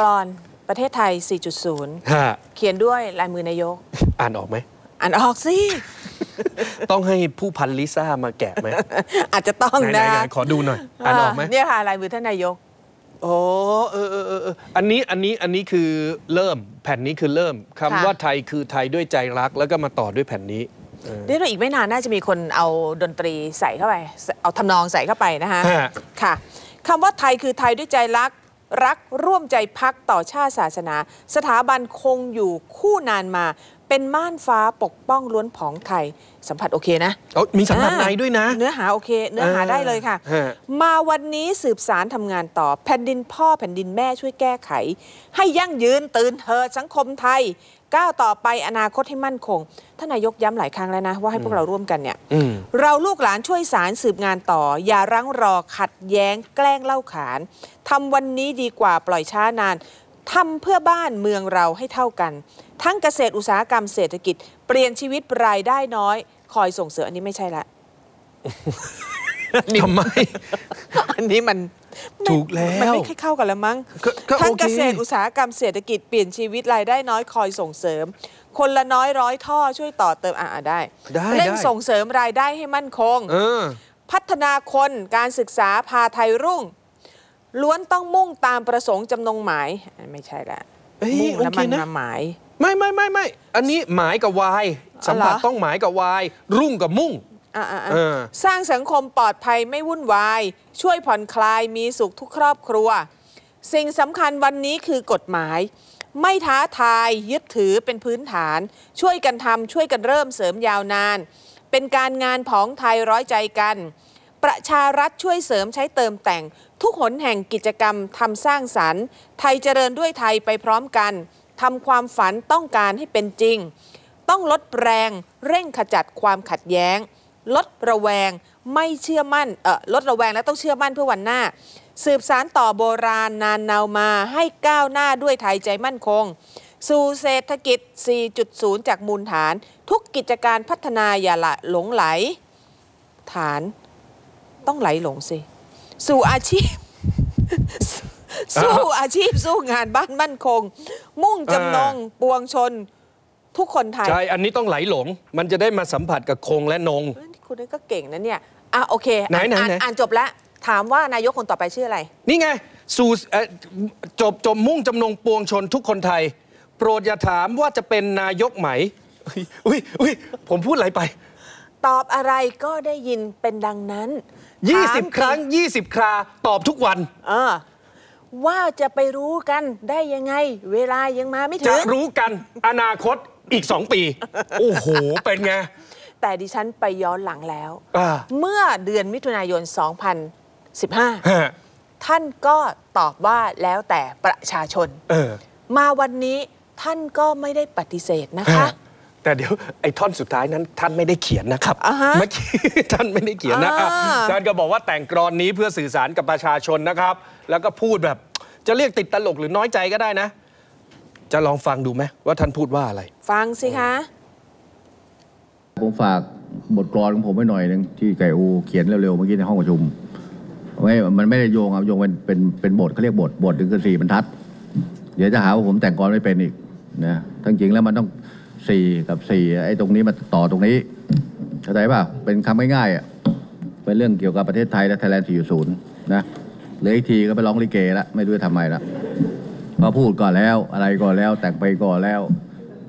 กรอนประเทศไทย 4.0ฮะเขียนด้วยลายมือนายก อ่านออกไหม อ่านออกสิ ต้องให้ผู้พันลิซ่ามาแกะไหม อาจจะต้องไหนนะๆๆขอดูหน่อย อ่านออกไหมเนี่ยค่ะลายมือท่านนายกอ๋อเออเออเออเอออันนี้อันนี้อันนี้คือเริ่มแผ่นนี้คือเริ่มคำค่ะว่าไทยคือไทยด้วยใจรักแล้วก็มาต่อด้วยแผ่นนี้เดี๋ยวอีกไม่นานน่าจะมีคนเอาดนตรีใส่เข้าไป เอาทำนองใส่เข้าไปนะคะฮะค่ะคำว่าไทยคือไทยด้วยใจรัก รักร่วมใจพักต่อชาติศาสนา สถาบันคงอยู่คู่นานมา เป็นม่านฟ้าปกป้องล้วนผองไทย สัมผัสโอเคนะเอามีสัมผัสในด้วยนะ เนื้อหาโอเค เนื้อหาอ่าได้เลยค่ะฮะมาวันนี้สืบสารทำงานต่อ แผ่นดินพ่อแผ่นดินแม่ช่วยแก้ไข ให้ยั่งยืนตื่นเถิดสังคมไทย ก้าวต่อไปอนาคตให้มั่นคงท่านนายกย้ำหลายครั้งแล้วนะ ว่าให้พวกเราร่วมกันเนี่ยอืมเราลูกหลานช่วยสารสืบงานต่อ อย่ารั้งรอขัดแย้งแกล้งเล่าขานทำวันนี้ดีกว่าปล่อยช้านานทำเพื่อบ้านเมืองเราให้เท่ากัน ทั้งเกษตรอุตสาหกรรมเศรษฐกิจ เปลี่ยนชีวิตรายได้น้อย คอยส่งเสริมอันนี้ไม่ใช่ละทำไม อันนี้มันไม่ถูกแล้ว มันไม่ค่อยเข้ากันแล้วมั้งก็ก็ทั้งโอเคเกษตรอุตสาหกรรมเศรษฐกิจเปลี่ยนชีวิตรายได้น้อยคอยส่งเสริม คนละน้อยร้อยท่อช่วยต่อเติมอ่าได้ได้เร่งได้ส่งเสริมรายได้ให้มั่นคงเออพัฒนาคนการศึกษาพาไทยรุ่ง ล้วนต้องมุ่งตามประสงค์จำนงหมายอันไม่ใช่ละเอ้ยมุ่งแล้วโอเคมันนะมาหมาย ไม่ไม่ไม่ไม่อันนี้หมายกับวาย สัมผัสเหรอต้องหมายกับวาย รุ่งกับมุ่งอะอะอะเออสร้างสังคมปลอดภัยไม่วุ่นวาย ช่วยผ่อนคลายมีสุขทุกครอบครัว สิ่งสำคัญวันนี้คือกฎหมาย ไม่ท้าทายยึดถือเป็นพื้นฐาน ช่วยกันทำช่วยกันเริ่มเสริมยาวนาน เป็นการงานผองไทยร้อยใจกัน ประชารัฐช่วยเสริมใช้เติมแต่ง ทุกหนแห่งกิจกรรมทำสร้างสรรค์ ไทยเจริญด้วยไทยไปพร้อมกันทำความฝันต้องการให้เป็นจริง ต้องลดแรงเร่งขจัดความขัดแย้ง ลดระแวงไม่เชื่อมั่นเออลดระแวงและต้องเชื่อมั่นเพื่อวันหน้า สืบสารต่อโบราณนานนาวมาให้ก้าวหน้าด้วยไทยใจมั่นคง สู่เศรษฐกิจ 4.0 จากมูลฐาน ทุกกิจการพัฒนาอย่าละหลงไหล ฐานต้องไหลหลงสิ สู่อาชีพสู้อาชีพสู้งานบ้านมั่นคง มุ่งจำนงปวงชน ทุกคนไทย ใช่ อันนี้ต้องไหลหลง มันจะได้มาสัมผัสกับคงและนงเอ้ยคุณนี่ก็เก่งนะเนี่ย อะโอเค ไหนอ่านไหนอ่านไหน อ่านจบแล้ว ถามว่านายกคนต่อไปชื่ออะไร นี่ไงสู่เอ่อจบจบมุ่งจำนงปวงชนทุกคนไทย โปรดอย่าถามว่าจะเป็นนายกไหมอุ้ยอุ้ยผมพูดอะไรไป ตอบอะไรก็ได้ยินเป็นดังนั้นถาม20 ครั้ง 20 คราตอบทุกวัน เออว่าจะไปรู้กันได้ยังไง เวลายังมาไม่ถึจะง รู้กันอนาคต อีก 2 ปี โอ้โห เป็นไง แต่ดิฉันไปย้อนหลังแล้ว อ่า เมื่อเดือนมิถุนายน 2015 ฮะท่านก็ตอบว่าแล้วแต่ประชาชน เออ มาวันนี้ท่านก็ไม่ได้ปฏิเสธนะคะฮะแต่เดี๋ยวไอ้ท่อนสุดท้ายนั้นท่านไม่ได้เขียนนะครับอ่าฮะเมื่อกี้ ท่านไม่ได้เขียนนะอ่า อะท่านก็บอกว่าแต่งกรอนนี้เพื่อสื่อสารกับประชาชนนะครับ แล้วก็พูดแบบจะเรียกติดตลกหรือน้อยใจก็ได้นะ จะลองฟังดูไหมว่าท่านพูดว่าอะไร ฟังสิคะผมฝากบทกลอนของผมไว้หน่อยหนึงที่ไก่อูเขียนเร็วๆเมื่อกี้ในห้องประชุมไม่มันไม่ได้โยงครับโยงเป็นเป็นเป็นบทเขาเรียกบทบทหนึ่งคือสี่บรรทัด เดี๋ยวจะหาว่าผมแต่งกลอนไม่เป็นอีกนะทั้งจริงแล้วมันต้องสี่กับสี่ไอ้ตรงนี้มาต่อตรงนี้เข้าใจป่ะเป็นคำง่ายๆอะเป็นเรื่องเกี่ยวกับประเทศไทยและไทยแลนด์4.0นะเหลืออีกทีก็ไปร้องลิเกละไม่รู้จะทำไมละ พอพูดก่อนแล้วอะไรก่อนแล้วแต่งไปก่อนแล้ว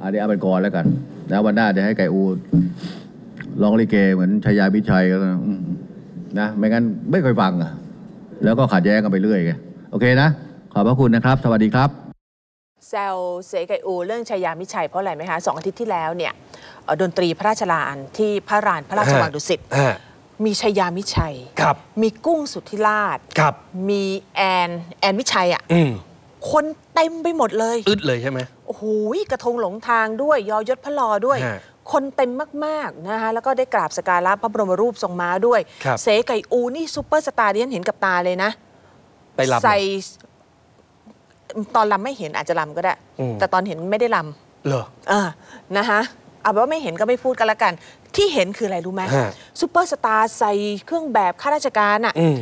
อันนี้เอาเป็นก่อนแล้วกัน แล้ววันหน้าเดี๋ยวให้ไก่อูร้องลิเกเหมือนชายาพิชัยก็อืมนะไม่งั้นไม่เคยฟังอะแล้วก็ขัดแย้งกันไปเรื่อยไงโอเคนะ ขอบพระคุณนะครับ สวัสดีครับแซวเสไกอูเรื่องชายามิชัยเพราะอะไรไหมคะสองอาทิตย์ที่แล้วเนี่ยเอ่อดนตรีพระราชลานที่พระรานพระราชวังดุสิตฮะมีชายามิชัยครับมีกุ้งสุทธิราชครับมีแอนแอนมิชัยอะอืมคน เต็มไปหมดเลย อึดเลยใช่ไหมโอ้โหกระทงหลงทางด้วยยอยศพระลอด้วยฮะคนเต็มมากๆนะคะแล้วก็ได้กราบสกการะพระบรมรูปทรงม้าด้วยครับเสไก่อูนี่ซูเปอร์สตาร์ที่ฉันเห็นกับตาเลยนะ ไปรับใส่ตอนลำไม่เห็นอาจจะลำก็ได้อืมแต่ตอนเห็นไม่ได้ลเหรอำอ่านะคะเอาเป็นว่าไม่เห็นก็ไม่พูดกันละกัน ที่เห็นคืออะไรรู้ไหมฮะซูเปอร์สตาร์ใส่เครื่องแบบข้าราชการอะอืม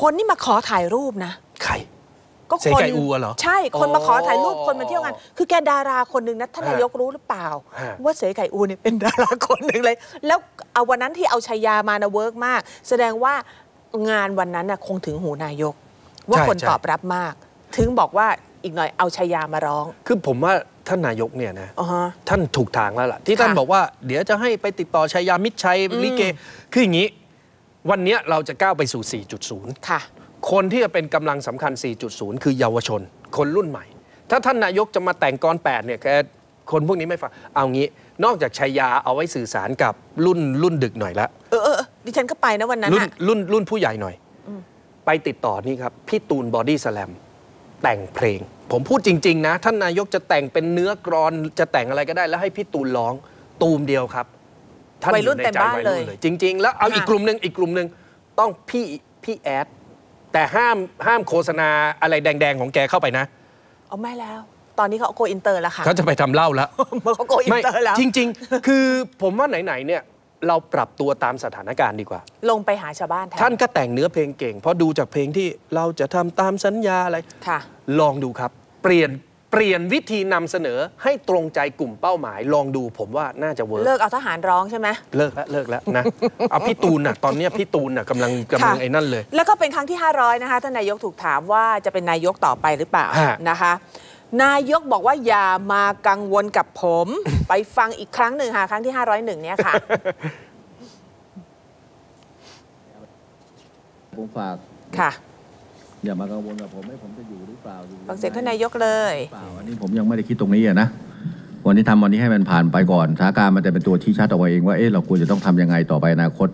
คนนี่มาขอถ่ายรูปนะ ใคร ก็ก็เสคนไก่อูอะเหรอใช่คนมาขอถ่ายรูปอ๋อคนมาเที่ยวงานคือแกดาราคนหนึ่งนะท่านฮะนายกรู้หรือเปล่าฮะว่าเสไก่อูเนี่ยเป็นดาราคนหนึ่งเลย แล้วเอาวันนั้นที่เอาชายามานะเวิร์กมาก แสดงว่างานวันนั้นน่ะคงถึงหูนายก ว่าคนตอบรับมาก ถึงบอกว่าอีกหน่อยเอาชายามาร้อง คือผมว่าท่านนายกเนี่ยนะอ๋อฮะท่านถูกทางแล้วล่ะ ที่ท่านค่ะบอกว่าเดี๋ยวจะให้ไปติดต่อชัยยามิตรชัยอืมลิเก คืออย่างนี้ วันเนี้ยเราจะก้าวไปสู่ 4.0 ค่ะ คนที่จะเป็นกำลังสำคัญ 4.0 คือเยาวชน คนรุ่นใหม่ ถ้าท่านนายกจะมาแต่งกรแปดเนี่ยแกคนพวกนี้ไม่ฟัง เอางี้ นอกจากชัยยาเอาไว้สื่อสารกับรุ่นรุ่นดึกหน่อยละ เออเออเออดิฉันก็ไปนะวันนั้นรุ่นน่ะรุ่นรุ่นผู้ใหญ่หน่อย ไปติดต่อนี่ครับ พี่ตูนบอดี้สแลมแต่งเพลง ผมพูดจริง ๆ นะ ท่านนายกจะแต่งเป็นเนื้อกรอนจะแต่งอะไรก็ได้แล้วให้พี่ตูนร้องตูมเดียวครับ ท่านวัยรุ่นอเต็มบ้านวัเลย จริง ๆ แล้วเอาค่ะอีกกลุ่มหนึ่งอีกกลุ่มหนึ่งต้องพี่พี่แอด แต่ห้ามห้ามโฆษณาอะไรแดง ๆ ของแกเข้าไปนะ เอาไม่แล้ว ตอนนี้เขาโกอินเตอร์แล้วค่ะเขาจะไปทำเหล้าแล้วเขาโกอินไม่เตอร์แล้วจริง ๆ คือผมว่าไหน ๆ เนี่ย เราปรับตัวตามสถานการณ์ดีกว่า ลงไปหาชาวบ้านแทนท่านก็แต่งเนื้อเพลงเก่งเพราะดูจากเพลงที่เราจะทำตามสัญญาอะไร ค่ะ ลองดูครับ เปลี่ยน เปลี่ยนวิธีนำเสนอให้ตรงใจกลุ่มเป้าหมาย ลองดูผมว่าน่าจะเวิร์กเลิกเอาทหารร้องใช่ไหมเลิกแล้วเลิกแล้วนะเอาพี่ตูนน่ะตอนเนี้ยพี่ตูนน่ะกำลังกำลังค่ะไอ้นั่นเลย แล้วก็เป็นครั้งที่ 500 นะคะท่านนายกถูกถามว่าจะเป็นนายกต่อไปหรือเปล่าฮะนะคะนายกบอกว่าอย่ามากังวลกับผม ไปฟังอีกครั้งหนึ่งค่ะ ครั้งที่ 501 เนี่ยค่ะ ผมฝากค่ะ อย่ามากังวลกับผมให้ผมจะอยู่หรือเปล่าอยู่ฟังเสียงท่านนายกเลยเปล่าอันนี้ผมยังไม่ได้คิดตรงนี้อะนะวันนี้ทำวันนี้ให้มันผ่านไปก่อนสถานการณ์มันจะเป็นตัวชี้ชัดเอาไว้เองว่าเอ๊ะเราควรจะต้องทำยังไงต่อไปอนาคต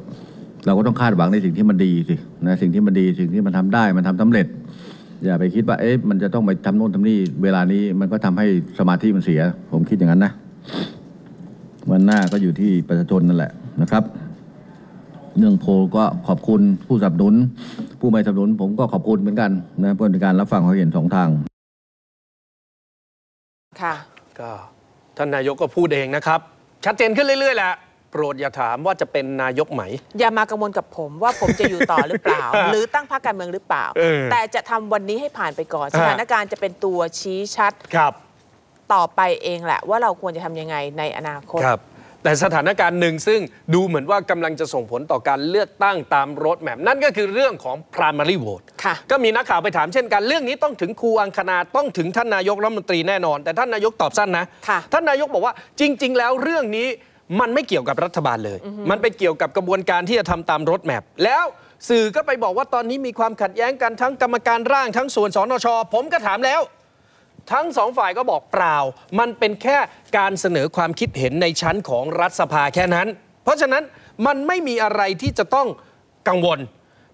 เราก็ต้องคาดหวังในสิ่งที่มันดีสินะสิ่งที่มันดีสิ่งที่มันทำได้มันทำสำเร็จ อย่าไปคิดว่าเอ๊ะมันจะต้องไปทำโน่นทำนี่เวลานี้มันก็ทำให้สมาธิมันเสีย ผมคิดอย่างนั้นนะวันหน้าก็อยู่ที่ประชาชนนั่นแหละนะครับ เรื่องโพลก็ขอบคุณผู้สนับสนุน ผู้ไม่สนับสนุน ผมก็ขอบคุณเหมือนกันนะเพื่อเป็นการรับฟังความเห็นสองทาง ค่ะ ก็ท่านนายกก็พูดเองนะครับ ชัดเจนขึ้นเรื่อยๆแหละโปรดอย่าถามว่าจะเป็นนายกไหม อย่ามากังวลกับผมว่าผมจะอยู่ต่อหรือเปล่า หรือตั้งพรรคการเมืองหรือเปล่าเออแต่จะทำวันนี้ให้ผ่านไปก่อนฮะสถานการณ์จะเป็นตัวชี้ชัดครับ ต่อไปเองแหละ ว่าเราควรจะทำยังไงในอนาคตครับ แต่สถานการณ์หนึ่งซึ่งดูเหมือนว่ากำลังจะส่งผลต่อการเลือกตั้งตามรถแมพนั่นก็คือเรื่องของ primary vote ค่ะก็มีนักข่าวไปถามเช่นกันเรื่องนี้ต้องถึงครูอังคณาต้องถึงท่านนายกรัฐมนตรีแน่นอน แต่ท่านนายกตอบสั้นนะค่ะท่านนายกบอกว่าจริง ๆ แล้วเรื่องนี้มันไม่เกี่ยวกับรัฐบาลเลย มันไปเกี่ยวกับกระบวนการที่จะทำตามรถแมพแล้วสื่อก็ไปบอกว่าตอนนี้มีความขัดแย้งกันทั้งกรรมการร่างทั้งส่วนสนชผมก็ถามแล้ว ทั้งสองฝ่ายก็บอกเปล่า มันเป็นแค่การเสนอความคิดเห็นในชั้นของรัฐสภาแค่นั้น เพราะฉะนั้นมันไม่มีอะไรที่จะต้องกังวล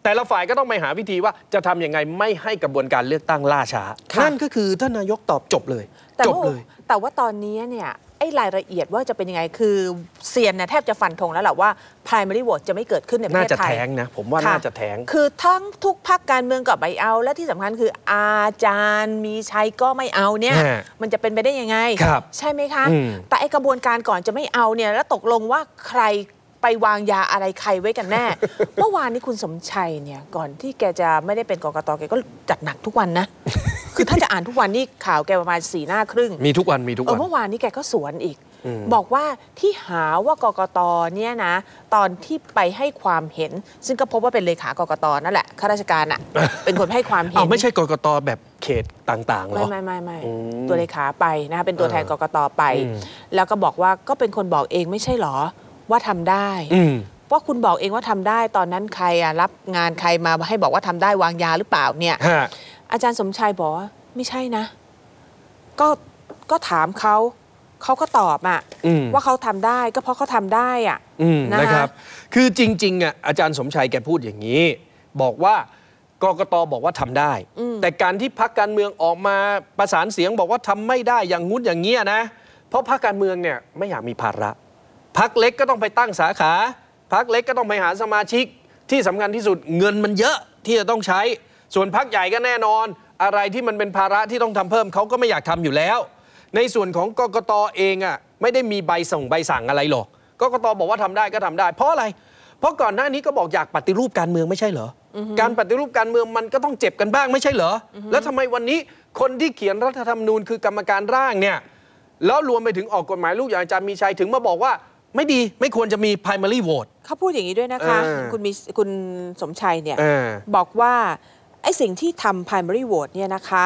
แต่ละฝ่ายก็ต้องไปหาวิธีว่าจะทำยังไงไม่ให้กระบวนการเลือกตั้งล่าช้าค่ะนั่นก็คือท่านนายกตอบจบเลย แต่จบว่าเลย แต่ว่าตอนนี้เนี่ย ไอ้รายละเอียดว่าจะเป็นยังไง คือเซียนเนี่ยแทบจะฟันธงแล้วแหละว่า primary vote จะไม่เกิดขึ้นในประน่าเทศจะไทยแท้งนะ ผมว่าค่น่าจะแท้ง คือทั้งทุกพักการเมืองกับไม่เอา และที่สำคัญคืออาจารย์มีชัยก็ไม่เอาเนี่ยฮะมันจะเป็นไปได้ยังไงครับใช่ไหมคะอืมแต่ไอกระบวนการก่อนจะไม่เอาเนี่ยแล้วตกลงว่าใครไปวางยาอะไรใครไว้กันแน่ เมื่อวานนี้คุณสมชัยเนี่ยก่อนที่แกจะไม่ได้เป็นกกตแกก็จัดหนักทุกวันนะ คือถ้าจะอ่านทุกวันนี่ข่าวแกประมาณสี่หน้าครึ่ง มีทุกวันมีทุกเอวัอนเมื่อวานนี้แกก็สวนอีกอืมบอกว่าที่หาว่ากกตเนี่ยนะ ตอนที่ไปให้ความเห็น ซึ่งก็พบว่าเป็นเลขากกตนั่นแหละข้าราชการอะ เป็นคนให้ความเห็นเอาไม่ใช่กกตแบบเขตต่างๆเหรไม่อไม่ไม่ไม่อืมตัวเลขาไปนะคะเป็นตัวแทนกกตไปอืมแล้วก็บอกว่าก็เป็นคนบอกเองไม่ใช่เหรอว่าทำได้อืมว่าคุณบอกเองว่าทำได้ตอนนั้นใครอะรับงานใครมาให้บอกว่าทำได้วางยาหรือเปล่าเนี่ยฮะ อาจารย์สมชัยบอกว่าไม่ใช่นะ ก็ก็ถามเขาเขาก็ตอบอะอืมว่าเขาทำได้ก็เพราะเขาทำได้อะอืมนะคะนะครับ คือจริงๆอะอาจารย์สมชัยแกพูดอย่างนี้ บอกว่ากกตบอกว่าทำได้ แต่การที่พักการเมืองออกมาประสานเสียงบอกว่าทำไม่ได้อย่างงุ้นอย่างเงี้ยนะ เพราะพักการเมืองเนี่ยไม่อยากมีภาระพักเล็กก็ต้องไปตั้งสาขาพักเล็กก็ต้องไปหาสมาชิกที่สำคัญที่สุดเงินมันเยอะที่จะต้องใช้ ส่วนพักใหญ่ก็แน่นอน อะไรที่มันเป็นภาระที่ต้องทำเพิ่มเขาก็ไม่อยากทำอยู่แล้ว ในส่วนของกกตเองอะไม่ได้มีใบส่งใบสั่งอะไรหรอกกกตบอกว่าทำได้ก็ทำได้ เพราะอะไร เพราะก่อนหน้านี้ก็บอกอยากปฏิรูปการเมืองไม่ใช่เหรอการปฏิรูปการเมืองมันก็ต้องเจ็บกันบ้างไม่ใช่เหรออแล้วทำไมวันนี้คนที่เขียนรัฐธรรมนูญคือกรรมการร่างเนี่ยแล้วรวมไปถึงออกกฎหมายลูกอย่างอาจารย์มีชัยถึงมาบอกว่าไม่ดีไม่ควรจะมี primary vote เขาพูดอย่างนี้ด้วยนะคะเออคุณมีคุณสมชัยเนี่ยเออบอกว่า ไอ้สิ่งที่ทำ primary vote เนี่ยนะคะ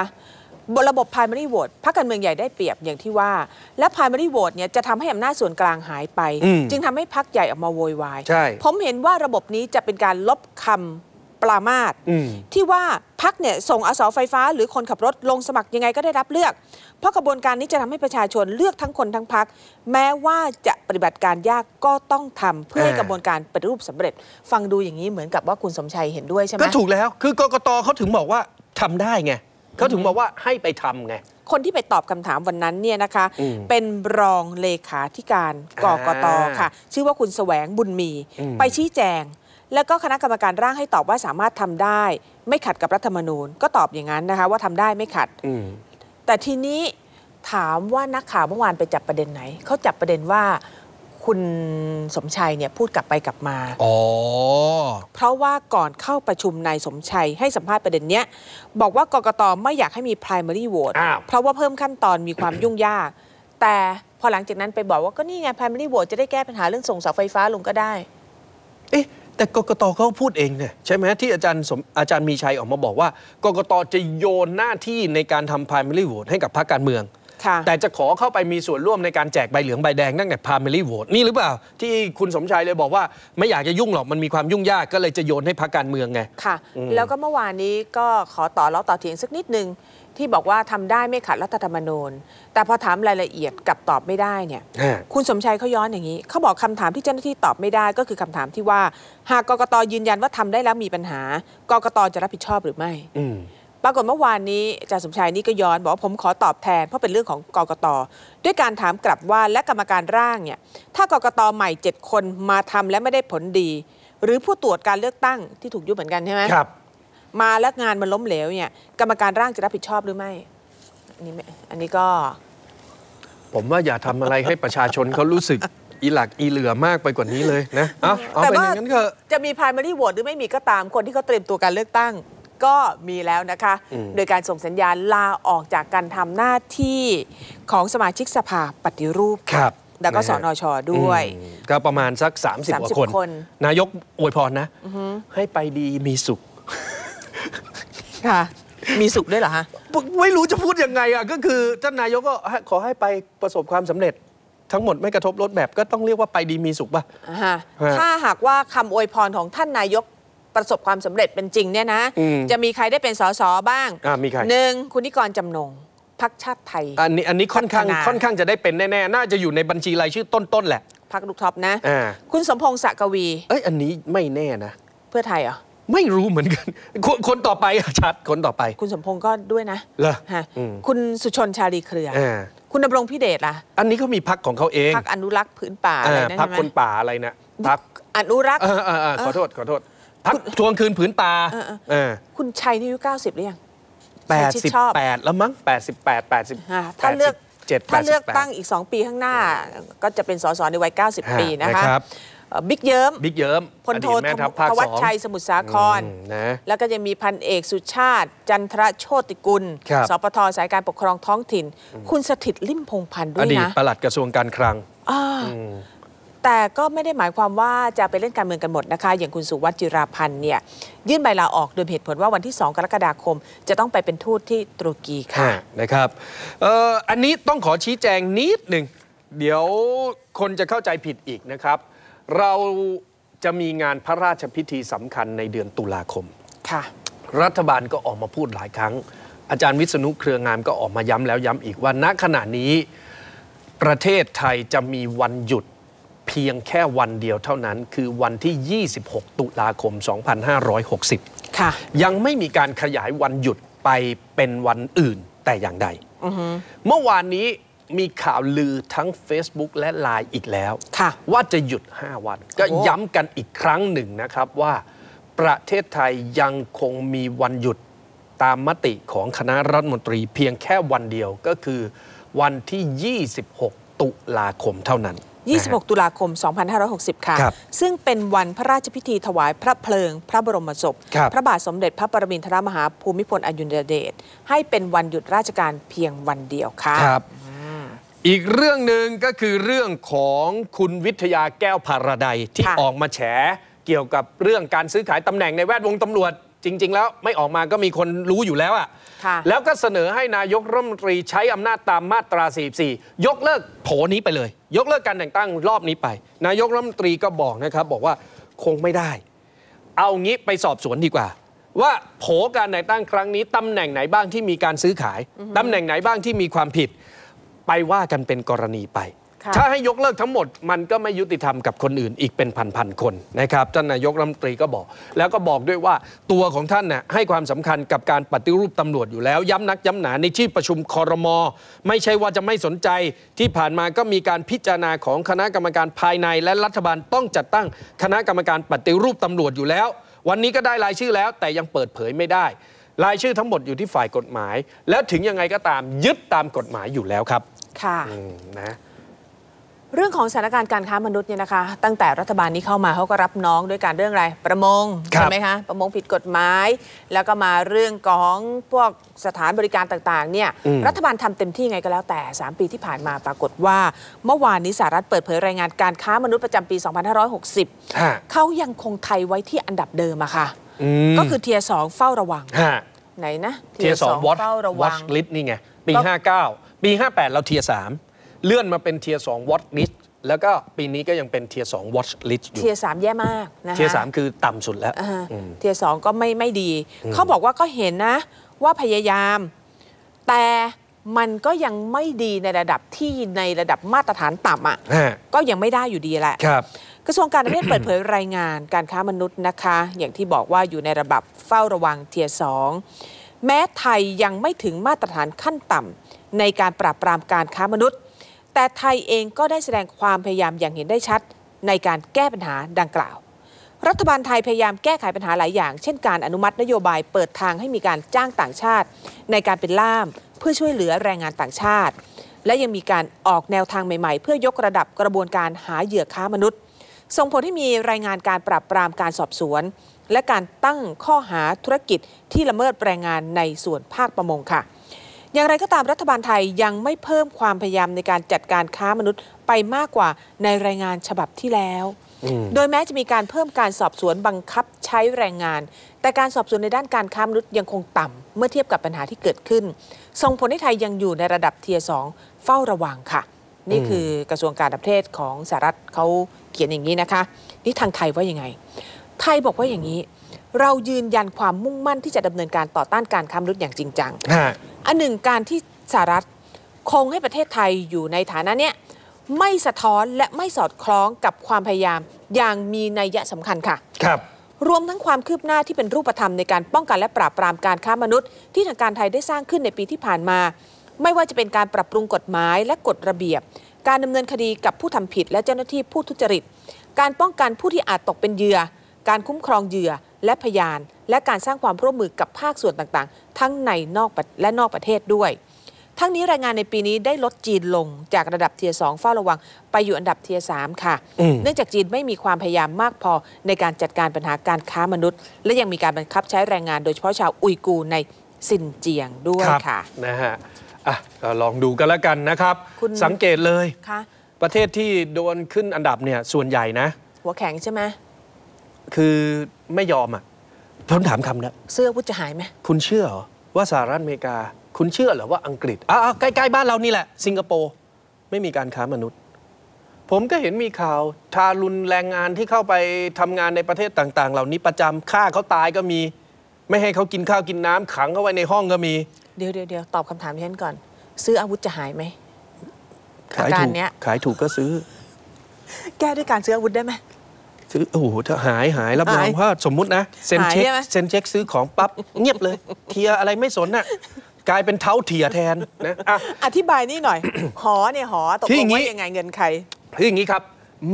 บนระบบ primary vote พรรคการเมืองใหญ่ได้เปรียบอย่างที่ว่า และ primary vote เนี่ยจะทำให้อำนาจส่วนกลางหายไปอืมจึงทำให้พรรคใหญ่ออกมาโวยวายใช่ผมเห็นว่าระบบนี้จะเป็นการลบคำปรามาสอืมที่ว่าพักเนี่ยส่งอสอไฟฟ้า หรือคนขับรถลงสมัครยังไงก็ได้รับเลือก เพราะกระบวนการนี้จะทำให้ประชาชนเลือกทั้งคนทั้งพัก แม้ว่าจะปฏิบัติการยากก็ต้องทำเพื่อให้อ่ากระบวนการปฏิรูปสำเร็จ ฟังดูอย่างนี้เหมือนกับว่าคุณสมชัยเห็นด้วยใช่ไหมก็ถูกแล้ว คือกกตเขาถึงบอกว่าทำได้ไงเขาถึงบอกว่าให้ไปทำไงคนที่ไปตอบคำถามวันนั้นเนี่ยนะคะอืมเป็นรองเลขาธิการกกตอ่าค่ะ ชื่อว่าคุณแสวงบุญมีอืมไปชี้แจง แล้วก็คณะกรรมการร่างให้ตอบว่าสามารถทำได้ ไม่ขัดกับรัฐธรรมนูญ ก็ตอบอย่างนั้นนะคะ ว่าทำได้ไม่ขัดอืม แต่ทีนี้ถามว่านักข่าวเมื่อวานไปจับประเด็นไหน เขาจับประเด็นว่าคุณสมชัยเนี่ยพูดกลับไปกลับมาอ๋อเพราะว่าก่อนเข้าประชุมนายสมชัยให้สัมภาษณ์ประเด็นเนี้ย บอกว่ากกตไม่อยากให้มี primary vote อ้าวเพราะว่าเพิ่มขั้นตอนมีความยุ่งยาก แต่พอหลังจากนั้นไปบอกว่าก็นี่ไง primary vote จะได้แก้ปัญหาเรื่องส่งเสาไฟฟ้าลงก็ได้ เอ๊ะ แต่กกตเขาพูดเองเนี่ยใช่ไหมที่อาจารย์สมอาจารย์มีชัยออกมาบอกว่ากกตจะโยนหน้าที่ในการทำ primary vote ให้กับพรรคการเมืองค่ะแต่จะขอเข้าไปมีส่วนร่วมในการแจกใบเหลืองใบแดงตั้งแต่ primary vote นี่หรือเปล่า ที่คุณสมชัยเลยบอกว่าไม่อยากจะยุ่งหรอกมันมีความยุ่งยากก็เลยจะโยนให้พรรคการเมืองไงค่ะอืมแล้วก็เมื่อวานนี้ก็ขอต่อล้อต่อเถียงสักนิดนึง ที่บอกว่าทำได้ไม่ขัดรัฐธรรมนูญ แต่พอถามรายละเอียดกลับตอบไม่ได้เนี่ยอ่าคุณสมชัยเขาย้อนอย่างนี้ เขาบอกคำถามที่เจ้าหน้าที่ตอบไม่ได้ก็คือคำถามที่ว่า หากกกตยืนยันว่าทำได้แล้วมีปัญหากกตจะรับผิดชอบหรือไม่อืมปรากฏเมื่อวานนี้อาจารย์สมชัยนี่ก็ย้อนบอกว่าผมขอตอบแทน เพราะเป็นเรื่องของกกตด้วยการถามกลับว่าและกรรมการร่างเนี่ยถ้ากกตใหม่7คนมาทำและไม่ได้ผลดี หรือผู้ตรวจการเลือกตั้งที่ถูกยุบเหมือนกันใช่ไหมครับ มาแล้วงานมันล้มเหลวเนี่ยกรรมการร่างจะรับผิดชอบหรือไม่อันนี้ไม่อันนี้ก็ ผมว่าอย่าทำอะไรให้ประชาชนเขารู้สึกอีหลักอีเหลือมากไปกว่านี้เลยนะเอาเอาแต่เป็นอว่าย่างนั้นก็จะมี primary vote หรือไม่มีก็ตามคนที่เขาเตรียมตัวการเลือกตั้ง ก็มีแล้วนะคะอืมโดยการส่งสัญญาณลาออกจากการทำหน้าที่ของสมาชิกสภาปฏิรูปครับแล้วก็นะสฮะนชด้วยอืมก็ประมาณสัก 30กว่า30คนคน นายกอวยพรนะ ให้ไปดีมีสุข ค่ะ มีสุขด้วยเหรอฮะ ไม่รู้จะพูดยังไงอะก็คือท่านนายกก็ให้ขอให้ไปประสบความสำเร็จทั้งหมดไม่กระทบรถแบบก็ต้องเรียกว่าไปดีมีสุขป่ะอ่าฮะฮะถ้าหากว่าคำอวยพรของท่านนายกประสบความสำเร็จเป็นจริงเนี่ยนะอืมจะมีใครได้เป็นสสบ้างอ่ามีใครหนึ่งคุณนิกรจำนงพักชาติไทย อันนี้อันนี้ค่อนข้างพัฒนาค่อนข้างจะได้เป็นแน่ๆ น่าจะอยู่ในบัญชีรายชื่อต้นๆแหละพักลูกท็อปนะอ่าคุณสมพงษ์สกวี เอ้ยอันนี้ไม่แน่นะ เพื่อไทยเหรอ ไม่รู้เหมือนกันคนคนต่อไปอะชัดคนต่อไป คุณสมพงษ์ก็ด้วยนะเหรอฮะอืมคุณสุชนชาลีเครืออ่าคุณดำรงพิเดชล่ะ อันนี้เขามีพักของเขาเองพักอนุรักษ์ผืนป่าอะไรอ่านั่นพักใช่ไหมคนป่าอะไรนะพักอนุรักษ์เออเออเออขอโทษขอโทษพักทวงคืนผืนป่าเออเออเออคุณชัยนี่อายุ90หรือยังแปดชิดสิบชอบแปดแล้วมั้งแปดสิบแปดแปดสิบอ่าถ้าเลือกเจ็ดถ้าเลือกตั้งอีก2ปีข้างหน้า ก็จะเป็นสสในวัย90ปีนะคะนะครั บเอ่อบิ๊กเยิ้มบิ๊กเยิ้มพลโทอดีตแม่ทัพภาคธสวัชองชัยสมุทรสาครอืมนะแล้วก็จะมีพันเอกสุชาติ จันทรโชติกุลครับสปทสายการปกครองท้องถิ่น คุณสถิตลิ่มพงษ์พันธ์ด้อวยดีตนะปลัดกระทรวงการคลังอ่าอืมแต่ก็ไม่ได้หมายความว่าจะไปเล่นการเมืองกันหมดนะคะ อย่างคุณสุวัชจิราพันธ์เนี่ยยื่นใบลาออกโดยเหตุผลว่าวันที่ 2 กรกฎาคม จะต้องไปเป็นทูตที่ตุรกีค่ะค่ะนะครับเอ่ออันนี้ต้องขอชี้แจงนิดหนึ่งเดี๋ยวคนจะเข้าใจผิดอีกนะครับ เราจะมีงานพระราชพิธีสำคัญในเดือนตุลาคม ค่ะ รัฐบาลก็ออกมาพูดหลายครั้ง อาจารย์วิษณุเครืองามก็ออกมาย้ำแล้วย้ำอีกว่าณขณะนี้ประเทศไทยจะมีวันหยุดเพียงแค่วันเดียวเท่านั้น คือวันที่ 26 ตุลาคม 2560 ค่ะ ยังไม่มีการขยายวันหยุดไปเป็นวันอื่นแต่อย่างใด เมื่อวานนี้ มีข่าวลือทั้ง Facebook และ Line อีกแล้วค่ะว่าจะหยุด 5 วัน ก็โอ้ย้ำกันอีกครั้งหนึ่งนะครับว่า ประเทศไทยยังคงมีวันหยุดตามมติของคณะรัฐมนตรีเพียงแค่วันเดียวก็คือ วันที่ 26 ตุลาคมเท่านั้น 26 ตุลาคม 2560 ค่ะครับซึ่งเป็นวันพระราชพิธีถวายพระเพลิง พระบรมศพครับพระบาทสมเด็จพระปรมินทรมหาภูมิพลอดุลยเดชให้เป็นวันหยุดราชการเพียงวันเดียวค่ะครับ อีกเรื่องหนึ่งก็คือเรื่องของคุณวิทยาแก้วพาราไดยที่ค่ะออกมาแฉเกี่ยวกับเรื่องการซื้อขายตำแหน่งในแวดวงตำรวจ จริง ๆ แล้วไม่ออกมาก็มีคนรู้อยู่แล้วอะค่ะ แล้วก็เสนอให้นายกรัฐมนตรีใช้อำนาจตามมาตรา 44 ยกเลิกโผนี้ไปเลย ยกเลิกการแต่งตั้งรอบนี้ไป นายกรัฐมนตรีก็บอกนะครับ บอกว่าคงไม่ได้ เอางี้ไปสอบสวนดีกว่าว่าโผการแต่งตั้งครั้งนี้ตำแหน่งไหนบ้างที่มีการซื้อขายตำแหน่งไหนบ้างที่มีความผิด ไปว่ากันเป็นกรณีไปค่ะถ้าให้ยกเลิกทั้งหมดมันก็ไม่ยุติธรรมกับคนอื่นอีกเป็นพันๆคนนะครับท่านนายกรัฐมนตรีก็บอก แล้วก็บอกด้วยว่าตัวของท่านน่ะให้ความสำคัญกับการปฏิรูปตำรวจอยู่แล้ว ย้ำนักย้ำหนาในที่ประชุมคอรมอไม่ใช่ว่าจะไม่สนใจที่ผ่านมาก็มีการพิจารณาของคณะกรรมการภายใน และรัฐบาลต้องจัดตั้งคณะกรรมการปฏิรูปตำรวจอยู่แล้ว วันนี้ก็ได้รายชื่อแล้ว แต่ยังเปิดเผยไม่ได้รายชื่อทั้งหมดอยู่ที่ฝ่ายกฎหมาย และถึงยังไงก็ตามยึดตามกฎหมายอยู่แล้วครับ ค่ะอืมนะเรื่องของสถานการณ์การค้ามนุษย์เนี่ยนะคะ ตั้งแต่รัฐบาลนี้เข้ามาเขาก็รับน้องด้วยการเรื่องอะไร ประมงครับใช่ไหมคะประมงผิดกฎหมาย แล้วก็มาเรื่องของพวกสถานบริการต่างๆเนี่ยอืมรัฐบาลทำเต็มที่ไงก็แล้วแต่ 3 ปีที่ผ่านมาปรากฏว่า เมื่อวานนี้สหรัฐเปิดเผยรายงานการค้ามนุษย์ประจำปี 2560ฮะเขายังคงไทยไว้ที่อันดับเดิมอะค่ะอืมก็คือเทียสองเฝ้าระวังฮะไหนนะเทียสองวอตเฝ้าระววัองชลิสนี่ไงปีก็59 ปี 58 เราเทียสามเลื่อนมาเป็นเทียสองวอตลิสแล้วก็ปีนี้ก็ยังเป็นเทียสองวอชลิสอยู่เทียสามแย่มากนะคะเทียสามคือต่ำสุดแล้วอ่าอืมเทียร์สองก็ไม่ไม่ดี เขาบอกว่าก็เห็นนะ ว่าพยายาม แต่มันก็ยังไม่ดีในระดับที่ในระดับมาตรฐานต่ำอะฮะก็ยังไม่ได้อยู่ดีแหละครับกระทรวงการต่างประเทศเปิดเผยรายงานการค้ามนุษย์นะคะ อย่างที่บอกว่าอยู่ในระดับเฝ้าระวังเทียร์สองแม้ไทยยังไม่ถึงมาตรฐานขั้นต่ำ ในการปราบปรามการค้ามนุษย์ แต่ไทยเองก็ได้แสดงความพยายามอย่างเห็นได้ชัด ในการแก้ปัญหาดังกล่าว รัฐบาลไทยพยายามแก้ไขปัญหาหลายอย่าง เช่นการอนุมัตินโยบายเปิดทางให้มีการจ้างต่างชาติ ในการเป็นล่าม เพื่อช่วยเหลือแรงงานต่างชาติ และยังมีการออกแนวทางใหม่ๆ เพื่อยกระดับกระบวนการหาเหยื่อค้ามนุษย์ส่งผลให้มีรายงานการปราบปรามการสอบสวน และการตั้งข้อหาธุรกิจที่ละเมิดแรงงานในส่วนภาคประมงค่ะ อย่างไรก็ตามรัฐบาลไทยยังไม่เพิ่มความพยายามในการจัดการค้ามนุษย์ไปมากกว่าในรายงานฉบับที่แล้ว โดยแม้จะมีการเพิ่มการสอบสวนบังคับใช้แรงงาน แต่การสอบสวนในด้านการค้ามนุษย์ยังคงต่ำเมื่อเทียบกับปัญหาที่เกิดขึ้น ส่งผลให้ไทยยังอยู่ในระดับเทียร์สองเฝ้าระวังค่ะ นี่คือกระทรวงการต่างประเทศของสหรัฐเขาเขียนอย่างนี้นะคะ นี่ทางไทยว่ายังไง ไทยบอกว่าอย่างนี้ เรายืนยันความมุ่งมั่นที่จะดำเนินการต่อต้านการค้ามนุษย์อย่างจริงจังฮะ อันหนึ่งการที่สหรัฐคงให้ประเทศไทยอยู่ในฐานะเนี้ยไม่สะท้อนและไม่สอดคล้องกับความพยายาม อย่างมีนัยยะสำคัญค่ะ ครับ รวมทั้งความคืบหน้าที่เป็นรูปธรรมในการป้องกันและปราบปรามการค้ามนุษย์ ที่ทางการไทยได้สร้างขึ้นในปีที่ผ่านมา ไม่ว่าจะเป็นการปรับปรุงกฎหมายและกฎระเบียบ การดำเนินคดีกับผู้ทำผิดและเจ้าหน้าที่ผู้ทุจริต การป้องกันผู้ที่อาจตกเป็นเหยื่อ การคุ้มครองเหยื่อ และพยาน และการสร้างความร่วมมือกับภาคส่วนต่างๆ ทั้งในนอกประและนอกประเทศด้วย ทั้งนี้รายงานในปีนี้ได้ลดจีนลงจากระดับเทียร์สเฝ้าระวัง ไปอยู่อันดับเทียร์สค่ะอืมเนื่องจากจีนไม่มีความพยายามมากพอในการจัดการปัญหาการค้ามนุษย์ และยังมีการบังคับใช้แรงงานโดยเฉพาะชาวอุยกูร์ในซินเจียงด้วยครับค่ะนะฮะอะก็ลองดูกันแล้วกันนะครับคุณสังเกตเลยค่ะประเทศที่โดนขึ้นอันดับเนี่ยส่วนใหญ่นะ หัวแข็งใช่ไหมคือ ไม่ยอมอะผมถามคำนะเสื้อวุธจะหายไหมคุณเชื่อเหรอว่าสหรัฐอเมริกา คุณเชื่อเหรอว่าอังกฤษอ้าวใกล้ๆบ้านเรานี่แหละ สิงคโปร์ไม่มีการค้ามนุษย์ ผมก็เห็นมีข่าวทารุณแรงงานที่เข้าไปทำงานในประเทศต่างๆ เหล่านี้ประจำฆ่าเขาตายก็มี ไม่ให้เขากินข้าวกินน้ำขังเขาไว้ในห้องก็มี เดี๋ยวเดี๋ยวเดี๋ยวตอบคำถามที่ฉันก่อน ซื้ออาวุธจะหายไหมขายอาการถูกเนี้ยขายถูกก็ซื้อ แก้ด้วยการซื้ออาวุธได้ไหม ซื้อโอ้โหถ้าหายหายรับรองหายว่าสมมุตินะเซ็นหายเช็คใช่ไหมเซ็นเช็คซื้อของปั๊บเงียบเลยเทียอะไรไม่สนน่ะกลายเป็นเท้าเทียแทนนะอะอธิบายนี่หน่อย หอเนี่ยหอตกที่ลองย่างงี้ว่ายังไงเงินใครคืออย่างนี้ครับ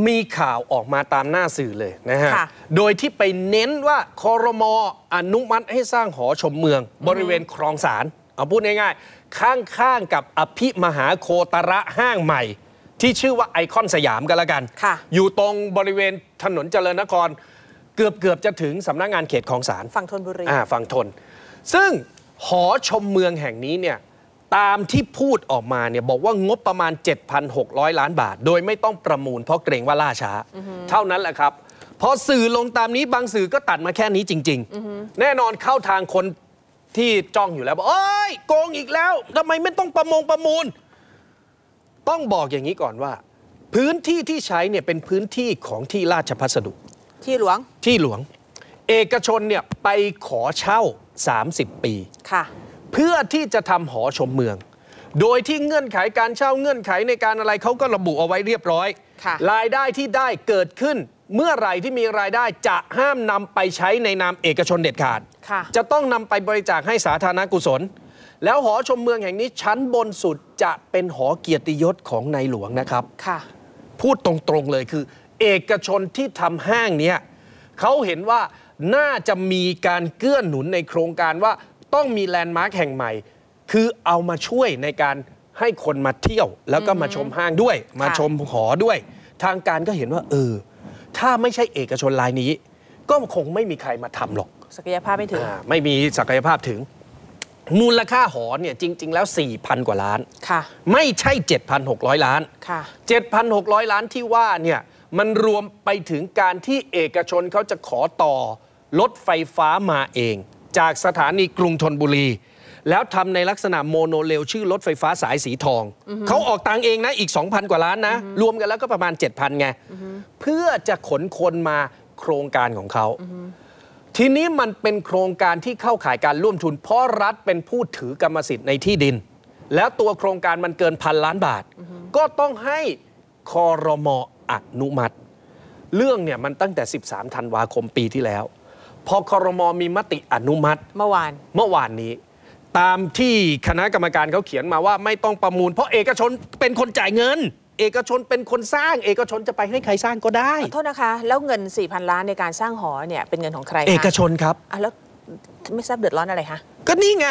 มีข่าวออกมาตามหน้าสื่อเลยนะฮะค่ะโดยที่ไปเน้นว่าคอรมออนุมัติให้สร้างหอชมเมือง บริเวณคลองสารเอาพูดง่ายๆ ข้างๆกับอภิมหาโคตระห้างใหม่ ที่ชื่อว่าไอคอนสยามกันละกันค่ะอยู่ตรงบริเวณถนนเจริญนคร เกือบเกือบจะถึงสำนักงานเขตคลองสารฝั่งธนบุรีอ่าฝั่งทน ซึ่งหอชมเมืองแห่งนี้เนี่ยตามที่พูดออกมาเนี่ยบอกว่างบประมาณ 7,600 ล้านบาท โดยไม่ต้องประมูลเพราะเกรงว่าล่าช้า เท่านั้นแหละครับพอสื่อลงตามนี้บางสื่อก็ตัดมาแค่นี้จริง ๆ แน่นอนเข้าทางคนที่จ้องอยู่แล้วบอกเอ้ยโกงอีกแล้วทำไมไม่ต้องประมงประมูล ต้องบอกอย่างนี้ก่อนว่า พื้นที่ที่ใช้เนี่ยเป็นพื้นที่ของที่ราชพัสดุ ที่หลวง ที่หลวง เอกชนเนี่ยไปขอเช่า 30 ปีค่ะ เพื่อที่จะทำหอชมเมือง โดยที่เงื่อนไขการเช่าเงื่อนไขในการอะไรเขาก็ระบุเอาไว้เรียบร้อยค่ะรายได้ที่ได้เกิดขึ้นเมื่อไหร่ที่มีรายได้จะห้ามนำไปใช้ในนามเอกชนเด็ดขาดค่ะจะต้องนำไปบริจาคให้สาธารณกุศล แล้วหอชมเมืองแห่งนี้ชั้นบนสุดจะเป็นหอเกียรติยศของในหลวงนะครับค่ะ พูดตรงๆเลยคือ เอกชนที่ทำห้างเนี้ยเขาเห็นว่าน่าจะมีการเกื้อหนุนในโครงการว่าต้องมีแลนด์มาร์คแห่งใหม่ คือเอามาช่วยในการให้คนมาเที่ยว แล้วก็มาชมห้างด้วย มาชมหอด้วย ทางการก็เห็นว่า เออ ถ้าไม่ใช่เอกชนรายนี้ ก็คงไม่มีใครมาทำหรอก ศักยภาพไม่ถึงอ่าไม่มีศักยภาพถึง มูลค่าหอเนี่ยจริง ๆ แล้ว 4,000 กว่าล้านค่ะ ไม่ใช่ 7,600 ล้านค่ะ 7,600 ล้านที่ว่าเนี่ยมันรวมไปถึงการที่เอกชนเขาจะขอต่อรถไฟฟ้ามาเอง จากสถานีกรุงธนบุรี แล้วทำในลักษณะโมโนเรลชื่อรถไฟฟ้าสายสีทอง เขาออกตังค์เองนะอีก 2,000 กว่าล้านนะ รวมกันแล้วก็ประมาณ 7,000ไงเพื่อจะขนคนมาโครงการของเขา ทีนี้มันเป็นโครงการที่เข้าข่ายการร่วมทุน เพราะรัฐเป็นผู้ถือกรรมสิทธิ์ในที่ดิน แล้วตัวโครงการมันเกินพันล้านบาท ก็ต้องให้คอรมอนุมัติ เรื่องเนี่ยมันตั้งแต่ 13ธันวาคมปีที่แล้ว พอคอรมอมีมติอนุมัติเมื่อวานเมื่อวานนี้ ตามที่คณะกรรมการเขาเขียนมาว่าไม่ต้องประมูล เพราะเอกชนเป็นคนจ่ายเงิน เอกชนเป็นคนสร้าง เอกชนจะไปให้ใครสร้างก็ได้ ขอโทษนะคะ แล้วเงิน 4,000 ล้านในการสร้างหอเนี่ยเป็นเงินของใครคะเอกชนครับอะแล้วไม่ทราบเดือดร้อนอะไรคะก็นี่ไง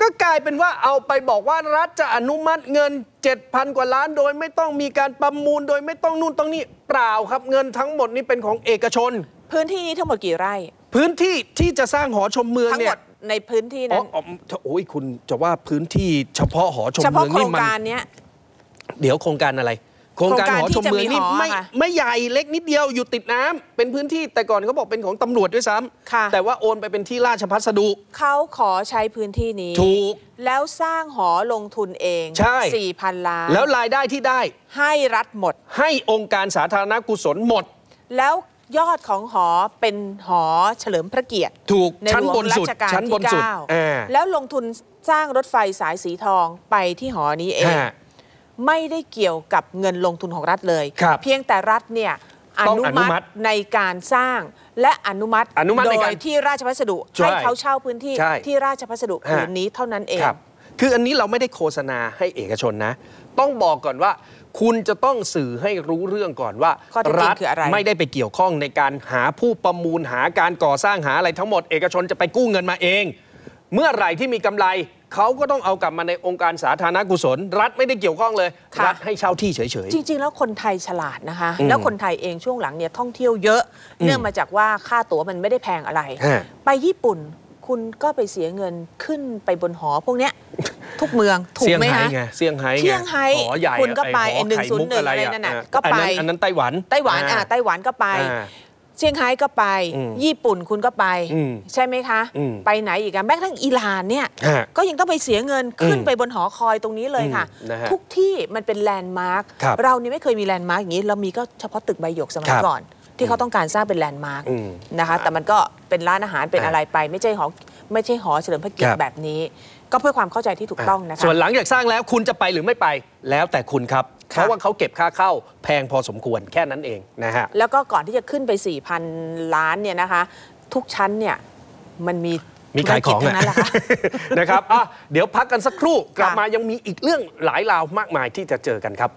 ก็กลายเป็นว่าเอาไปบอกว่ารัฐจะอนุมัติเงิน 7,000 กว่าล้านโดยไม่ต้องมีการประมูลโดยไม่ต้องนู่นต้องนี่เปล่าครับ เงินทั้งหมดนี้เป็นของเอกชน พื้นที่นี้ทั้งหมดกี่ไร่ พื้นที่ที่จะสร้างหอชมเมืองทั้งเนี่หมยดในพื้นที่อ๋อนั้น อ๋อโอ้ยคุณจะว่าพื้นที่เฉพาะหอชมเฉเมืพาะองโครนี่งมัน การเนี้ย เดี๋ยวโครงการอะไร โครงการโครงการหอชมเมืองนี่ที่จะมีหอไม่ค่ะไม่ใหญ่เล็กนิดเดียวอยู่ติดน้ำเป็นพื้นที่แต่ก่อนเขาบอกเป็นของตำรวจด้วยซ้ำค่ะแต่ว่าโอนไปเป็นที่ราชพัสดุเขาขอใช้พื้นที่นี้ถูกแล้วสร้างหอลงทุนเองใช่4,000ล้านแล้วรายได้ที่ได้ ให้รัฐหมด ให้องค์การสาธารณกุศลหมด แล้วยอดของหอเป็นหอเฉลิมพระเกียรติ ถูกในชั้นหลวบงนรัสุดชกาลชั้นบนที่สุดเก้าอ่าแล้วลงทุนสร้างรถไฟสายสีทองไปที่หอนี้เองฮะ ไม่ได้เกี่ยวกับเงินลงทุนของรัฐเลยครับเพียงแต่รัฐเนี่ยอต้องนุอนุมัมัติติในการสร้างและอนุมัติอนุมัติโดในการยที่ราชพัสดุใช่ให้เขาเช่าพื้นที่ใช่ที่ราชพัสดุฮะผืนนี้เท่านั้นเองครับคืออันนี้เราไม่ได้โฆษณาให้เอกชนนะ ต้องบอกก่อนว่า คุณจะต้องสื่อให้รู้เรื่องก่อนว่าข้อเท็จจริงรัฐคืออะไรไม่ได้ไปเกี่ยวข้องในการหาผู้ประมูลหาการก่อสร้างหาอะไรทั้งหมดเอกชนจะไปกู้เงินมาเอง เมื่อไหร่ที่มีกำไร เขาก็ต้องเอากลับมาในองค์การสาธารณกุศล รัฐไม่ได้เกี่ยวข้องเลย ค่ะ รัฐให้เช่าที่เฉย จริง ๆ แล้วคนไทยฉลาดนะคะ อืมแล้วคนไทยเองช่วงหลังเนี่ยท่องเที่ยวเยอะ เนื่องมาจากว่าค่าตั๋วมันไม่ได้แพงอะไร ฮะ ไปญี่ปุ่นคุณก็ไปเสียเงินขึ้นไปบนหอพวกเนี้ย ทุกเมืองๆถูกเซี่ยงไหมไฮ้คะ ไงเซี่ยงไฮ้ไงเซี่ยงไฮ้หอใหญ่คุณก็ไปหไอ้ข่มุก101อะไรนั่นน่ะอ่ก็ไป อัอันนั้นไต้หวันไต้หวันอะไต้หวันก็ไป อ่า เซี่ยงไฮ้ก็ไปอืมญี่ปุ่นคุณก็ไปอืมใช่ไหมคะอืมไปไหนอีกอะแม้กระทั่งอิหร่านเนี่ยฮะก็ยังต้องไปเสียเงินขึ้นอืมไปบนหอคอยตรงนี้เลยค่ะอืมนะฮะทุกที่มันเป็นแลนด์มาร์คครับเรานี่ไม่เคยมีแลนด์มาร์คอย่างนี้ เรามีก็เฉพาะตึกใบหยกสมัคยรับก่อน ที่เขาต้องการสร้างเป็นแลนด์มาร์คอืมนะคะ แต่มันก็เป็นร้านอาหารเป็นอ่าอะไรไป ไม่ใช่หอไม่ใช่หอเฉลิมพระเกียรครัติบแบบนี้ ก็เพื่อความเข้าใจที่ถูกต้องนะคะส่วนหลังจากสร้างแล้วคุณจะไปหรือไม่ไป แล้วแต่คุณครับค่ะ เพราะว่าเขาเก็บค่าเข้าแพงพอสมควรแค่นั้นเองนะฮะแล้วก็ก่อนที่จะขึ้นไป 4,000 ล้านเนี่ยนะคะ ทุกชั้นเนี่ยมันมีมีขายของธุรกิจทั้งนั้นแหละค่ะนะครับอะเดี๋ยวพักกันสักครู่กลับค่ะมายังมีอีกเรื่องหลายราวมากมายที่จะเจอกันครับ